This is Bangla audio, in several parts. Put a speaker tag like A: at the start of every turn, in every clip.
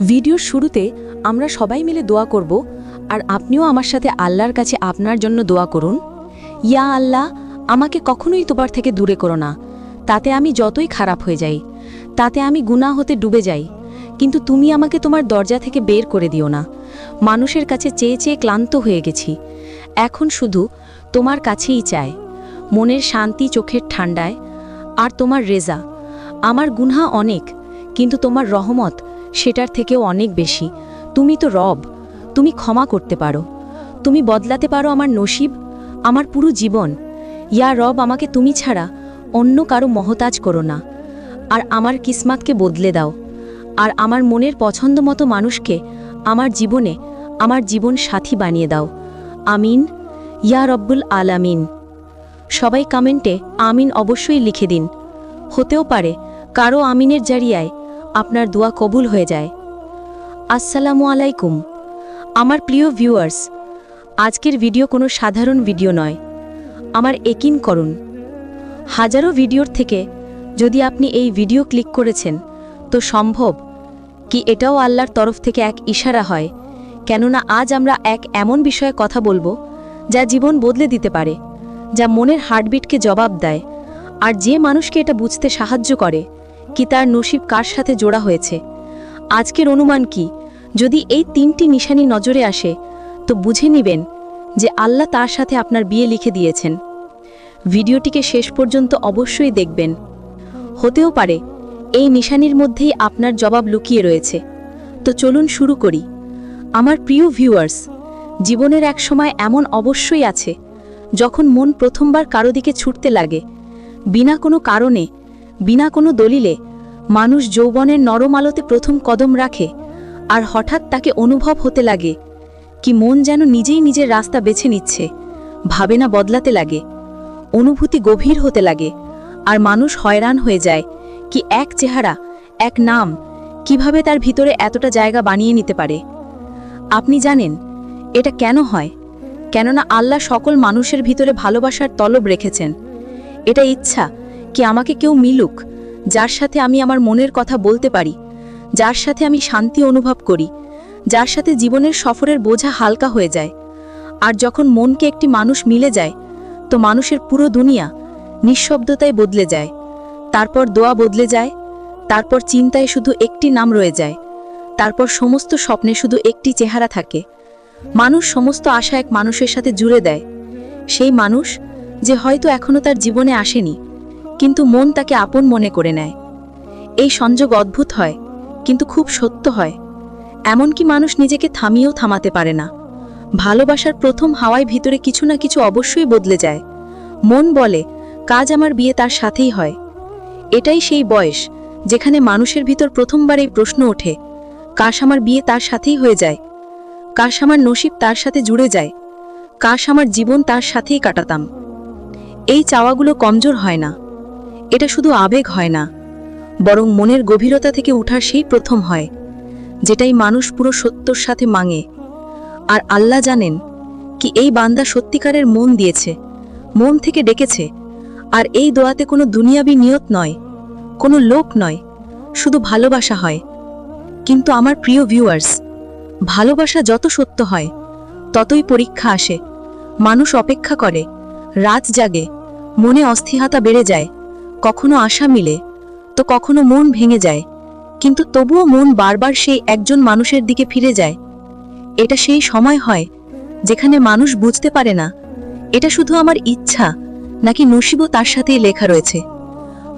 A: ভিডিওর শুরুতে আমরা সবাই মিলে দোয়া করব, আর আপনিও আমার সাথে আল্লাহর কাছে আপনার জন্য দোয়া করুন। ইয়া আল্লাহ, আমাকে কখনোই তোমার থেকে দূরে করো না। তাতে আমি যতই খারাপ হয়ে যাই, তাতে আমি গুনাহ হতে ডুবে যাই। কিন্তু তুমি আমাকে তোমার দরজা থেকে বের করে দিও না। মানুষের কাছে চেয়ে চেয়ে ক্লান্ত হয়ে গেছি। এখন শুধু তোমার কাছেই চায় মনের শান্তি চোখের ঠান্ডায়, আর তোমার রেজা। আমার গুনহা অনেক, কিন্তু তোমার রহমত সেটার থেকেও অনেক বেশি। তুমি তো রব, তুমি ক্ষমা করতে পারো। তুমি বদলাতে পারো আমার নসিব, আমার পুরো জীবন। ইয়া রব, আমাকে তুমি ছাড়া অন্য কারও মহতাজ করো না। আর আমার কিসমাতকে বদলে দাও। আর আমার মনের পছন্দ মতো মানুষকে আমার জীবনে, আমার জীবন সাথী বানিয়ে দাও। আমিন। ইয়া রব্বুল আলামিন। সবাই কমেন্টে আমিন অবশ্যই লিখে দিন। হতেও পারে, কারও আমিনের জারিয়ায় আপনার দোয়া কবুল হয়ে যায়। আসসালামু আলাইকুম। আমার প্রিয় ভিউয়ার্স, আজকের ভিডিও কোনো সাধারণ ভিডিও নয়। আমার একিন করুন। হাজারো ভিডিওর থেকে যদি আপনি এই ভিডিও ক্লিক করেছেন, তো সম্ভব কি এটাও আল্লাহর তরফ থেকে এক ইশারা হয়, কেননা আজ আমরা এক এমন বিষয়ে কথা বলব, যা জীবন বদলে দিতে পারে, যা মনের হার্টবিটকে জবাব দেয়, আর যে মানুষকে এটা বুঝতে সাহায্য করে কি তার নসিব কার সাথে জোড়া হয়েছে? আজকের অনুমান কি? যদি এই তিনটি নিশানি নজরে আসে, তো বুঝে নিবেন যে আল্লাহ তার সাথে আপনার বিয়ে লিখে দিয়েছেন। ভিডিওটিকে শেষ পর্যন্ত অবশ্যই দেখবেন। হতেও পারে, এই নিশানির মধ্যেই আপনার জবাব লুকিয়ে রয়েছে। তো চলুন শুরু করি। আমার প্রিয় ভিউয়ার্স, জীবনের এক সময় এমন অবশ্যই আছে, যখন মন প্রথমবার কারও দিকে ছুটতে লাগে, বিনা কোনো কারণে বিনা কোনো দলিলে মানুষ যৌবনের নরম আলোতে প্রথম কদম রাখে, আর হঠাৎ তাকে অনুভব হতে লাগে, কি মন যেন নিজেই নিজের রাস্তা বেছে নিচ্ছে, ভাবে না বদলাতে লাগে, অনুভূতি গভীর হতে লাগে, আর মানুষ হয়রান হয়ে যায়, কি এক চেহারা, এক নাম, কীভাবে তার ভিতরে এতটা জায়গা বানিয়ে নিতে পারে। আপনি জানেন, এটা কেন হয়? কেননা আল্লাহ সকল মানুষের ভিতরে ভালোবাসার তলব রেখেছেন। এটা ইচ্ছা কি আমাকে কেউ মিলুক? যার সাথে আমি আমার মনের কথা বলতে পারি, যার সাথে আমি শান্তি অনুভব করি, যার সাথে জীবনের সফরের বোঝা হালকা হয়ে যায়। আর যখন মনকে একটি মানুষ মিলে যায়, তো মানুষের পুরো দুনিয়া নিঃশব্দতায় বদলে যায়। তারপর দোয়া বদলে যায়, তারপর চিন্তায় শুধু একটি নাম রয়ে যায়, তারপর সমস্ত স্বপ্নে শুধু একটি চেহারা থাকে। মানুষ সমস্ত আশা এক মানুষের সাথে জুড়ে দেয়। সেই মানুষ যে হয়তো এখনও তার জীবনে আসেনি কিন্তু মন তাকে আপন মনে করে নেয়। এই সংযোগ অদ্ভুত হয়, কিন্তু খুব সত্য হয়। এমনকি মানুষ নিজেকে থামিয়েও থামাতে পারে না। ভালোবাসার প্রথম হাওয়ায় ভিতরে কিছু না কিছু অবশ্যই বদলে যায়। মন বলে, কাজ আমার বিয়ে তার সাথেই হয়। এটাই সেই বয়স, যেখানে মানুষের ভিতর প্রথমবার এই প্রশ্ন ওঠে, কাশ আমার বিয়ে তার সাথেই হয়ে যায়? কাশ আমার নসিব তার সাথে জুড়ে যায়? কাশ আমার জীবন তার সাথেই কাটাতাম? এই চাওয়াগুলো কমজোর হয় না। এটা শুধু আবেগ হয় না, বরং মনের গভীরতা থেকে উঠার সেই প্রথম হয়, যেটাই মানুষ পুরো সত্যর সাথে মাঙে। আর আল্লাহ জানেন কি এই বান্দা সত্যিকারের মন দিয়েছে, মন থেকে ডেকেছে, আর এই দোয়াতে কোনো দুনিয়াবি নিয়ত নয়, কোনো লোক নয়, শুধু ভালোবাসা হয়। কিন্তু আমার প্রিয় ভিউয়ার্স ভালোবাসা যত সত্য হয়, ততই পরীক্ষা আসে, মানুষ অপেক্ষা করে, রাত জাগে, মনে অস্থিরতা বেড়ে যায় কখনো আশা মিলে, তো কখনো মন ভেঙে যায়, কিন্তু তবুও মন বারবার সেই একজন মানুষের দিকে ফিরে যায়। এটা সেই সময় হয় যেখানে মানুষ বুঝতে পারে না, এটা শুধু আমার ইচ্ছা নাকি নসিবও তার সাথেই লেখা রয়েছে।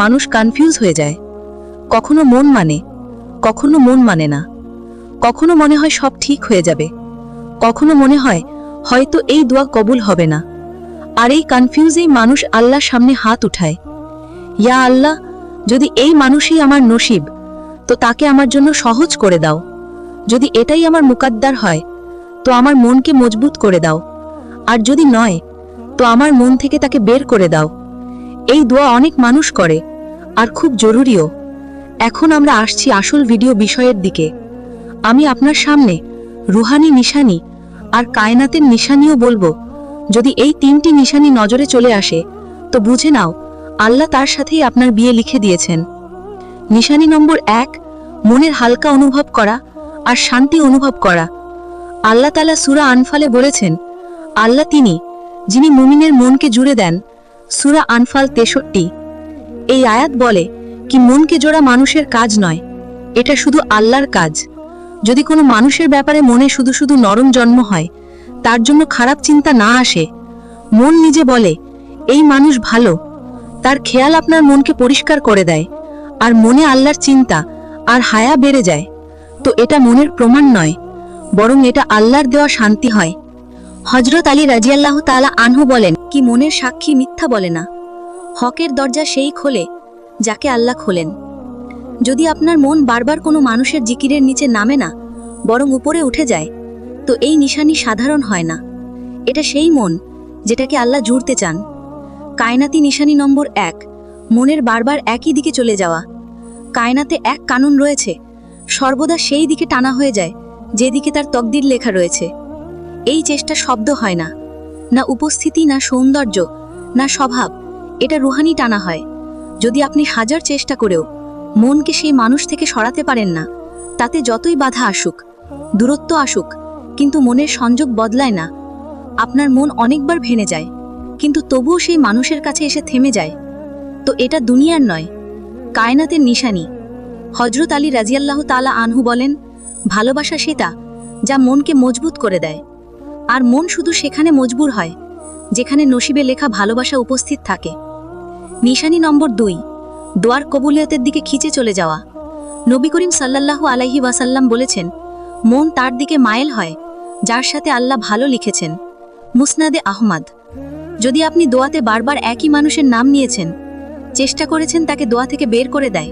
A: মানুষ কনফিউজ হয়ে যায়। কখনো মন মানে কখনো মন মানে না। কখনো মনে হয় সব ঠিক হয়ে যাবে। কখনো মনে হয় হয়তো এই দোয়া কবুল হবে না। আর এই কনফিউজেই মানুষ আল্লাহর সামনে হাত উঠায়। ইয়া আল্লাহ, যদি এই মানুষই আমার নসিব, তো তাকে আমার জন্য সহজ করে দাও। যদি এটাই আমার মুকাদ্দার হয়, তো আমার মনকে মজবুত করে দাও। আর যদি নয়, তো আমার মন থেকে তাকে বের করে দাও। এই দোয়া অনেক মানুষ করে, আর খুব জরুরিও। এখন আমরা আসছি আসল ভিডিও বিষয়ের দিকে। আমি আপনার সামনে রুহানি নিশানি আর কায়নাতের নিশানিও বলব। যদি এই তিনটি নিশানি নজরে চলে আসে, তো বুঝে নাও আল্লাহ তার সাথেই আপনার বিয়ে লিখে দিয়েছেন। নিশানি নম্বর এক, মনের হালকা অনুভব করা আর শান্তি অনুভব করা। আল্লাহ তালা সুরা আনফালে বলেছেন, আল্লাহ তিনি, যিনি মুমিনের মনকে জুড়ে দেন, সুরা আনফাল তেষট্টি। এই আয়াত বলে কি মনকে জোড়া মানুষের কাজ নয়, এটা শুধু আল্লাহর কাজ। যদি কোনো মানুষের ব্যাপারে মনে শুধু শুধু নরম জন্ম হয়, তার জন্য খারাপ চিন্তা না আসে, মন নিজে বলে, এই মানুষ ভালো তার খেয়াল আপনার মনকে পরিষ্কার করে দেয়, আর মনে আল্লাহর চিন্তা, আর হায়া বেড়ে যায়। তো এটা মনের প্রমাণ নয়, বরং এটা আল্লাহর দেওয়া শান্তি হয়। হজরত আলী রাজিয়াল্লাহ তালা আনহু বলেন, কি মনের সাক্ষী মিথ্যা বলে না। হকের দরজা সেই খোলে, যাকে আল্লাহ খোলেন। যদি আপনার মন বারবার কোনো মানুষের জিকিরের নিচে নামে না, বরং উপরে উঠে যায়, তো এই নিশানি সাধারণ হয় না। এটা সেই মন, যেটাকে আল্লাহ জুড়তে চান। কায়নাতি নিশানি নম্বর এক। মনের বারবার একই দিকে চলে যাওয়া। কায়নাতে এক কানুন রয়েছে। সর্বদা সেই দিকে টানা হয়ে যায়, যেদিকে তার তকদির লেখা রয়েছে। এই চেষ্টা শব্দ হয় না। না উপস্থিতি, না সৌন্দর্য, না স্বভাব, এটা রুহানি টানা হয়। যদি আপনি হাজার চেষ্টা করেও মনকে সেই মানুষ থেকে সরাতে পারেন না, তাতে যতই বাধা আসুক, দূরত্ব আসুক, কিন্তু মনের সংযোগ বদলায় না। আপনার মন অনেকবার ভেঙে যায়। কিন্তু তবুও সেই মানুষের কাছে এসে থেমে যায়। তো এটা দুনিয়ার নয়, কায়নাতের নিশানি। হজরত আলী রাজিয়াল্লাহ তালা আনহু বলেন, ভালোবাসা সেটা যা মনকে মজবুত করে দেয়। আর মন শুধু সেখানে মজবুর হয়, যেখানে নসিবে লেখা ভালোবাসা উপস্থিত থাকে। নিশানি নম্বর দুই, দোয়ার কবুলিয়তের দিকে খিচে চলে যাওয়া। নবী করিম সাল্লাল্লাহু আলাইহি ওয়াসাল্লাম বলেছেন, মন তার দিকে মায়েল হয়, যার সাথে আল্লাহ ভালো লিখেছেন। মুসনাদে আহমাদ। যদি আপনি দোয়াতে বারবার একই মানুষের নাম নিয়েছেন, চেষ্টা করেছেন তাকে দোয়া থেকে বের করে দেয়,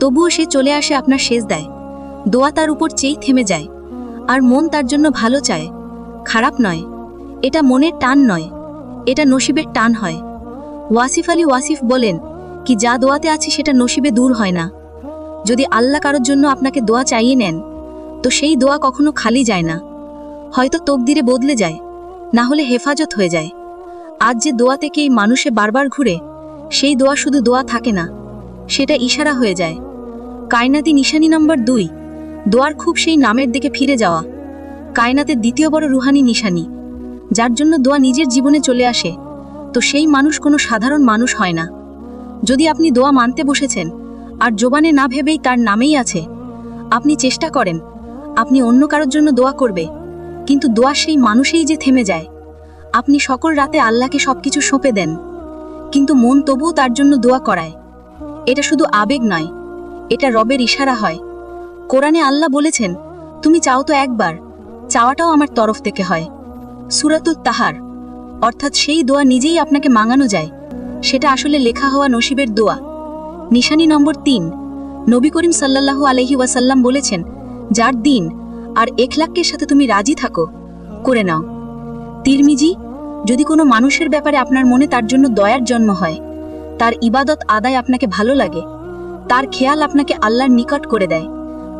A: তবুও সে চলে আসে আপনার শেষ দেয়। দোয়া তার উপর চেই থেমে যায়, আর মন তার জন্য ভালো চায়। খারাপ নয়, এটা মনের টান নয়, এটা নসিবের টান হয়। ওয়াসিফ আলী ওয়াসিফ বলেন, কি যা দোয়াতে আছে সেটা নসিবে দূর হয় না। যদি আল্লাহ কারোর জন্য আপনাকে দোয়া চাইয়ে নেন, তো সেই দোয়া কখনো খালি যায় না। হয়তো তকদিরে বদলে যায়, না হলে হেফাজত হয়ে যায়। আজ যে দোয়া থেকে এই মানুষে বারবার ঘুরে, সেই দোয়া শুধু দোয়া থাকে না, সেটা ইশারা হয়ে যায়। কায়নাতি নিশানি নম্বর দুই, দোয়ার খুব সেই নামের দিকে ফিরে যাওয়া। কায়নাতের দ্বিতীয় বড় রুহানি নিশানি, যার জন্য দোয়া নিজের জীবনে চলে আসে, তো সেই মানুষ কোনো সাধারণ মানুষ হয় না। যদি আপনি দোয়া মানতে বসেছেন, আর জোবানে না ভেবেই তার নামেই আছে, আপনি চেষ্টা করেন, আপনি অন্য কারোর জন্য দোয়া করবে, কিন্তু দোয়া সেই মানুষেই যে থেমে যায়। আপনি সকল রাতে আল্লাহকে সবকিছু সঁপে দেন। কিন্তু মন তবুও তার জন্য দোয়া করায়। এটা শুধু আবেগ নয়, এটা রবের ইশারা হয়। কোরআনে আল্লাহ বলেছেন, তুমি চাও তো একবার, চাওয়াটাও আমার তরফ থেকে হয়। সুরাতুল তাহার, অর্থাৎ সেই দোয়া নিজেই আপনাকে মাঙানো যায়। সেটা আসলে লেখা হওয়া নসিবের দোয়া। নিশানি নম্বর তিন, নবী করিম সাল্লাল্লাহু আলহি ওয়াসাল্লাম বলেছেন, যার দিন আর এখলাক্যের সাথে তুমি রাজি থাকো, করে নাও। তিরমিজি যদি কোনো মানুষের ব্যাপারে আপনার মনে তার জন্য দয়ার জন্ম হয়, তার ইবাদত আদায় আপনাকে ভালো লাগে, তার খেয়াল আপনাকে আল্লাহর নিকট করে দেয়,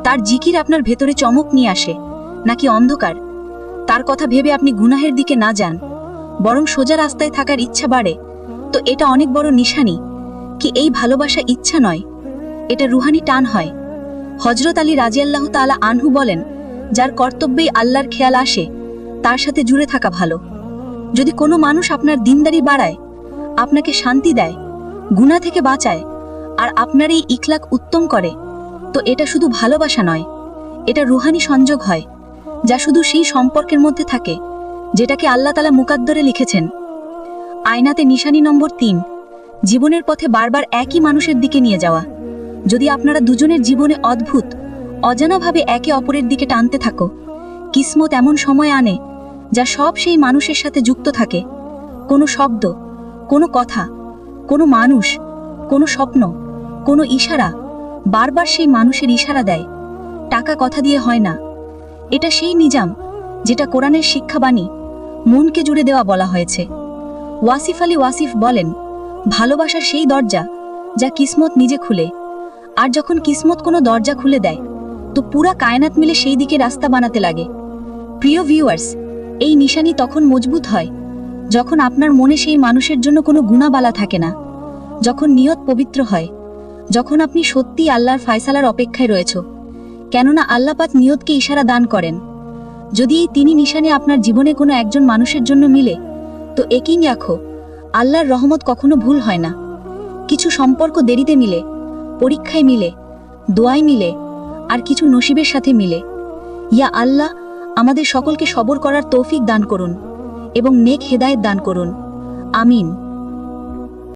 A: তার জিকির আপনার ভেতরে চমক নিয়ে আসে, নাকি অন্ধকার, তার কথা ভেবে আপনি গুনাহের দিকে না যান, বরং সোজা রাস্তায় থাকার ইচ্ছা বাড়ে, তো এটা অনেক বড় নিশানি। কি এই ভালোবাসা ইচ্ছা নয়? এটা রুহানি টান হয়। হজরত আলী রাজিয়াল্লাহ তালা আনহু বলেন, যার কর্তব্যেই আল্লাহর খেয়াল আসে, তার সাথে জুড়ে থাকা ভালো। যদি কোনো মানুষ আপনার দিনদারি বাড়ায়, আপনাকে শান্তি দেয় গুণা থেকে বাঁচায়, আর আপনার এই ইখলাক উত্তম করে, তো এটা শুধু ভালোবাসা নয়, এটা রুহানি সংযোগ হয়, যা শুধু সেই সম্পর্কের মধ্যে থাকে, যেটাকে আল্লাহ তালা মুকাদ্দরে লিখেছেন। আয়নাতে নিশানি নম্বর তিন, জীবনের পথে বারবার একই মানুষের দিকে নিয়ে যাওয়া। যদি আপনারা দুজনের জীবনে অদ্ভুত, অজানাভাবে একে অপরের দিকে টানতে থাকো, কিসমত এমন সময় আনে যা সব সেই মানুষের সাথে যুক্ত থাকে। কোনো শব্দ, কোনো কথা, কোনো মানুষ, কোনো স্বপ্ন, কোনো ইশারা বারবার সেই মানুষের ইশারা দেয়। টাকা কথা দিয়ে হয় না। এটা সেই নিজাম যেটা কোরআনের শিক্ষাবাণী, মনকে জুড়ে দেওয়া বলা হয়েছে। ওয়াসিফ আলী ওয়াসিফ বলেন, ভালোবাসার সেই দরজা যা কিসমত নিজে খুলে। আর যখন কিসমত কোনো দরজা খুলে দেয়, তো পুরা কায়নাত মিলে সেই দিকে রাস্তা বানাতে লাগে। প্রিয় ভিউয়ার্স এই নিশানি তখন মজবুত হয়, যখন আপনার মনে সেই মানুষের জন্য কোনো গুণাবালা থাকে না, যখন নিয়ত পবিত্র হয়, যখন আপনি সত্যি আল্লাহর ফায়সালার অপেক্ষায় রয়েছ, কেননা আল্লাপাক নিয়তকে ইশারা দান করেন। যদি এই তিনি নিশানে আপনার জীবনে কোনো একজন মানুষের জন্য মিলে, তো একই রাখো আল্লাহর রহমত কখনো ভুল হয় না। কিছু সম্পর্ক দেরিতে মিলে, পরীক্ষায় মিলে, দোয়ায় মিলে, আর কিছু নসিবের সাথে মিলে। ইয়া আল্লাহ আমাদের সকলকে সবর করার তৌফিক দান করুন এবং নেক হেদায়ত দান করুন। আমিন।